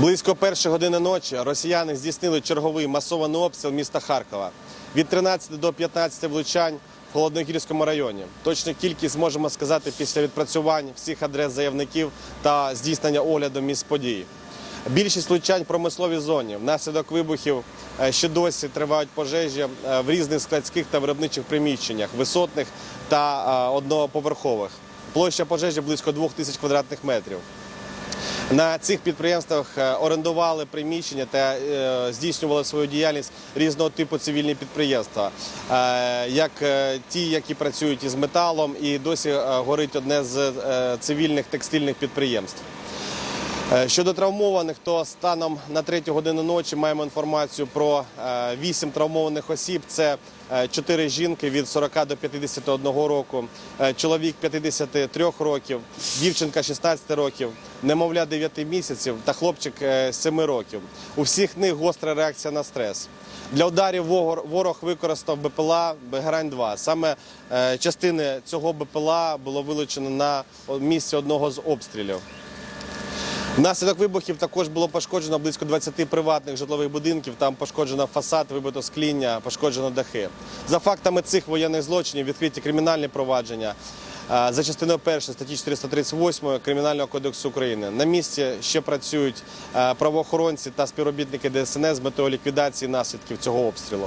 Близько першої години ночі росіяни здійснили черговий масований обстріл міста Харкова. Від 13 до 15 влучань в Холодногірському районі. Точну кількість можемо сказати після відпрацювань всіх адрес заявників та здійснення огляду місць події. Більшість влучань в промисловій зоні. Внаслідок вибухів е, ще досі тривають пожежі е, в різних складських та виробничих приміщеннях, висотних та е, одноповерхових. Площа пожежі близько 2000 квадратних метрів. На цих підприємствах е, орендували приміщення та е, здійснювали свою діяльність різного типу цивільні підприємства, Е, як ті, які працюють із металом, і досі горить одне з цивільних текстильних підприємств. Щодо травмованих, то станом на третю годину ночі маємо інформацію про е, вісім травмованих осіб. Це е, чотири жінки від 40 до 51 року, чоловік 53 років, дівчинка 16 років, немовля 9 місяців та хлопчик е, 7 років. У всіх них гостра реакція на стрес. Для ударів ворог використав БПЛА Бегерань-2. Саме е, частини цього БПЛА було вилучено на місці одного з обстрілів. Внаслідок вибухів також було пошкоджено близько 20 приватних житлових будинків. Там пошкоджено фасад, вибито скління, пошкоджено дахи. За фактами цих воєнних злочинів відкриті кримінальні провадження е, за частиною першої статті 438 Кримінального кодексу України. На місці ще працюють правоохоронці та співробітники ДСНС з метою ліквідації наслідків цього обстрілу.